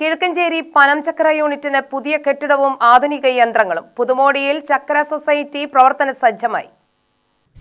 കിഴക്കഞ്ചേരി പനംചക്ര യൂണിറ്റിന് പുതിയ കെട്ടിടവും ആധുനിക യന്ത്രങ്ങളും. പുതുമോടിയിൽ ചക്ര സൊസൈറ്റി പ്രവർത്തന സജ്ജമായി.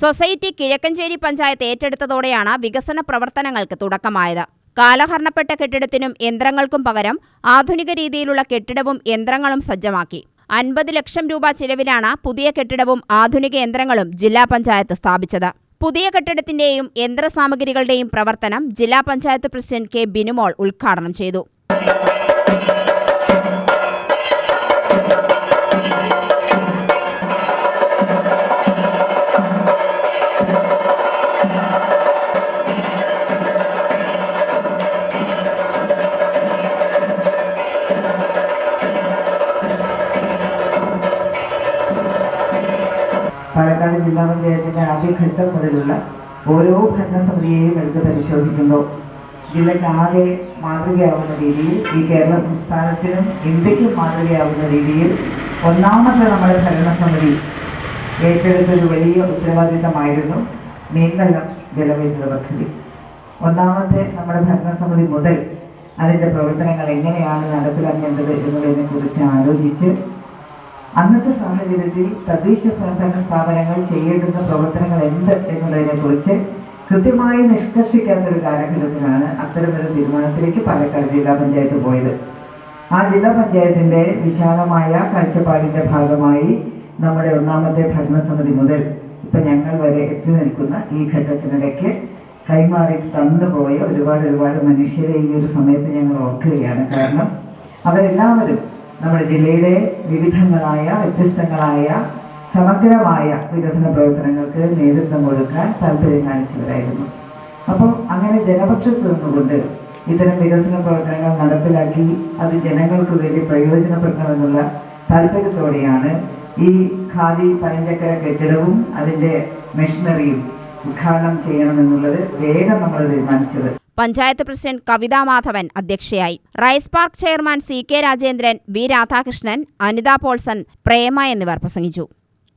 സൊസൈറ്റി കിഴക്കഞ്ചേരി പഞ്ചായത്ത് ഏറ്റെടുത്തതോടെയാണ് വികസന പ്രവർത്തനങ്ങൾക്ക് തുടക്കമായത്. കാലഹരണപ്പെട്ട കെട്ടിടത്തിനും യന്ത്രങ്ങൾക്കും പകരം ആധുനിക രീതിയിലുള്ള കെട്ടിടവും യന്ത്രങ്ങളും സജ്ജമാക്കി. അൻപത് ലക്ഷം രൂപ ചിലവിലാണ് പുതിയ കെട്ടിടവും ആധുനിക യന്ത്രങ്ങളും ജില്ലാ പഞ്ചായത്ത് സ്ഥാപിച്ചത്. പുതിയ കെട്ടിടത്തിന്റെയും യന്ത്രസാമഗ്രികളുടെയും പ്രവർത്തനം ജില്ലാ പഞ്ചായത്ത് പ്രസിഡന്റ് കെ ബിനുമോൾ ഉദ്ഘാടനം ചെയ്തു. പാലക്കാട് ജില്ലാ പഞ്ചായത്തിന്റെ ആദ്യഘട്ടം മുതലുള്ള ഓരോ ഭരണസമിതിയെയും എടുത്ത് പരിശോധിക്കുമ്പോൾ ജില്ലയ്ക്ക് ആകെ മാതൃകയാവുന്ന രീതിയിൽ ഈ കേരള സംസ്ഥാനത്തിനും ഇന്ത്യക്കും മാതൃകയാവുന്ന രീതിയിൽ ഒന്നാമത്തെ നമ്മുടെ ഭരണസമിതി ഏറ്റെടുത്തൊരു വലിയ ഉത്തരവാദിത്തമായിരുന്നു മീൻവെള്ളം ജലവൈദ്യുത പദ്ധതി. ഒന്നാമത്തെ നമ്മുടെ ഭരണസമിതി മുതൽ അതിന്റെ പ്രവർത്തനങ്ങൾ എങ്ങനെയാണ് നടപ്പിലാക്കേണ്ടത് എന്നതിനെ കുറിച്ച് ആലോചിച്ച് അന്നത്തെ സാഹചര്യത്തിൽ തദ്ദേശ സ്വയംഭരണ സ്ഥാപനങ്ങൾ ചെയ്യേണ്ടുന്ന പ്രവർത്തനങ്ങൾ എന്ത് എന്നുള്ളതിനെ കുറിച്ച് കൃത്യമായി നിഷ്കർഷിക്കാത്തൊരു കാലഘട്ടത്തിലാണ് അത്തരമൊരു തീരുമാനത്തിലേക്ക് പാലക്കാട് ജില്ലാ പഞ്ചായത്ത് പോയത്. ആ ജില്ലാ പഞ്ചായത്തിന്റെ വിശാലമായ കാഴ്ചപ്പാടിന്റെ ഭാഗമായി നമ്മുടെ ഒന്നാമത്തെ ഭരണസമിതി മുതൽ ഇപ്പൊ ഞങ്ങൾ വരെ എത്തി നിൽക്കുന്ന ഈ ഘട്ടത്തിനിടയ്ക്ക് കൈമാറി തന്നുപോയ ഒരുപാട് ഒരുപാട് മനുഷ്യരെ ഈ ഒരു സമയത്ത് ഞങ്ങൾ ഓർക്കുകയാണ്. കാരണം അവരെല്ലാവരും നമ്മുടെ ജില്ലയുടെ വിവിധങ്ങളായ വ്യത്യസ്തങ്ങളായ സമഗ്രമായ വികസന പ്രവർത്തനങ്ങൾക്ക് നേതൃത്വം കൊടുക്കാൻ താല്പര്യം കാണിച്ചവരായിരുന്നു. അപ്പോൾ അങ്ങനെ ജനപക്ഷത്ത് നിന്നുകൊണ്ട് ഇത്തരം വികസന പ്രവർത്തനങ്ങൾ നടപ്പിലാക്കി അത് ജനങ്ങൾക്ക് വേണ്ടി പ്രയോജനപ്പെടണമെന്നുള്ള താല്പര്യത്തോടെയാണ് ഈ ഖാദി പനഞ്ചക്കര കെട്ടിടവും അതിന്റെ മെഷീനറിയും ഉദ്ഘാടനം ചെയ്യണമെന്നുള്ളത് വേഗം നമ്മൾ തീരുമാനിച്ചത്. പഞ്ചായത്ത് പ്രസിഡന്റ് കവിതാ മാധവൻ അധ്യക്ഷയായി. Rice park chairman C K Rajendran V Radhakrishnan Anitha Paulson Prema എന്നിവർ പ്രസംഗിച്ചു.